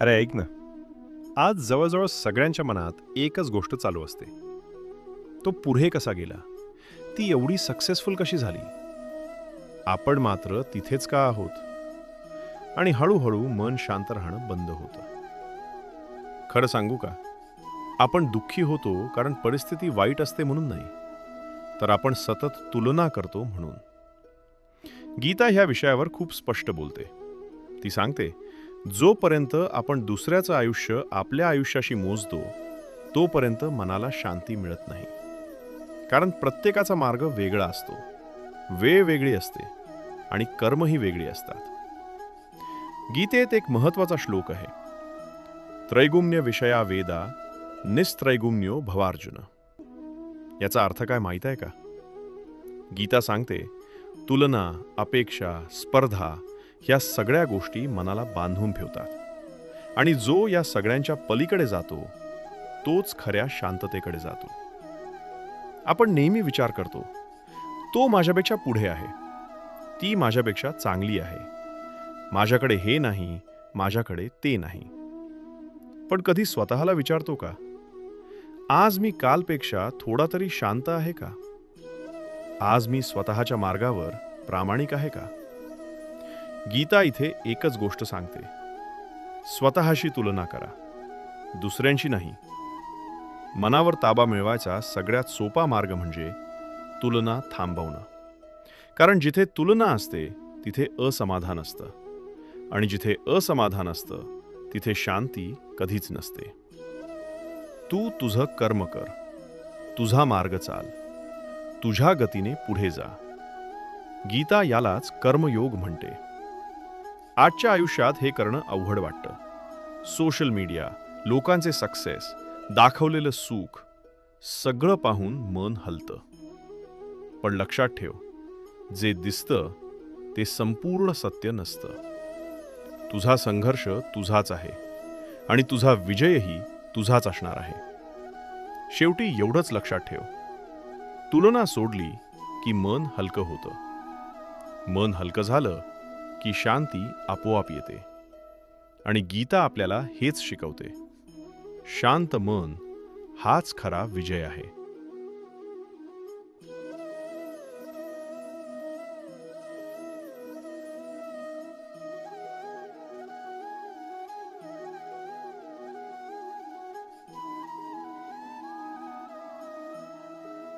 अरे ऐक ना. आज जवळजवळ सगळ्यांच्या मनात एकच गोष्ट चालू असते. तो पुढे कसा गेला? ती एवढी सक्सेसफुल कशी झाली? आपण मात्र तिथेच का आहोत? आणि हळूहळू मन शांत राहणं बंद होतं. खरं सांगू का? आपण दुःखी होतो कारण परिस्थिती वाईट असते म्हणून नाही. तर आपण सतत तुलना करतो म्हणून. गीता ह्या विषयावर खूप स्पष्ट बोलते. ती सांगते जोपर्यंत आपण दुसऱ्याचं आयुष्य आपल्या आयुष्याशी मोजतो तोपर्यंत मनाला शांती मिळत नाही. कारण प्रत्येकाचा मार्ग वेगळा असतो. वेळ वेगळी असते आणि कर्मही वेगळी असतात. गीतेत एक महत्त्वाचा श्लोक आहे. त्रैगुम्य विषया वेदा निस्त्रैगुम्यो भवार्जुन. याचा अर्थ काय माहीत आहे का? गीता सांगते तुलना अपेक्षा स्पर्धा ह्या सगळ्या गोष्टी मनाला बांधून ठेवतात. आणि जो या सगळ्यांच्या पलीकडे जातो तोच खऱ्या शांततेकडे जातो. आपण नेहमी विचार करतो तो माझ्यापेक्षा पुढे आहे. ती माझ्यापेक्षा चांगली आहे. माझ्याकडे हे नाही माझ्याकडे ते नाही. पण कधी स्वतःला विचारतो का आज मी कालपेक्षा थोडा तरी शांत आहे का? आज मी स्वतःच्या मार्गावर प्रामाणिक आहे का? गीता इथे एकच गोष्ट सांगते. स्वतःशी तुलना करा. दुसऱ्यांशी नाही. मनावर ताबा मिळवायचा सगळ्यात सोपा मार्ग म्हणजे तुलना थांबवणं. कारण जिथे तुलना असते तिथे असमाधान असतं. आणि जिथे असमाधान असतं तिथे शांती कधीच नसते. तू तुझं कर्म कर. तुझा मार्ग चाल. तुझ्या गतीने पुढे जा. गीता यालाच कर्मयोग म्हणते. आजच्या आयुष्यात हे करणं अवघड वाटतं. सोशल मीडिया लोकांचे सक्सेस दाखवलेलं सुख सगळं पाहून मन हलतं. पण लक्षात ठेव जे दिसतं ते संपूर्ण सत्य नसतं. तुझा संघर्ष तुझाच आहे आणि तुझा विजयही तुझाच असणार आहे. शेवटी एवढंच लक्षात ठेव. तुलना सोडली की मन हलकं होतं. मन हलकं झालं की शांती आपोआप येते. आणि गीता आपल्याला हेच शिकवते. शांत मन हाच खरा विजय आहे.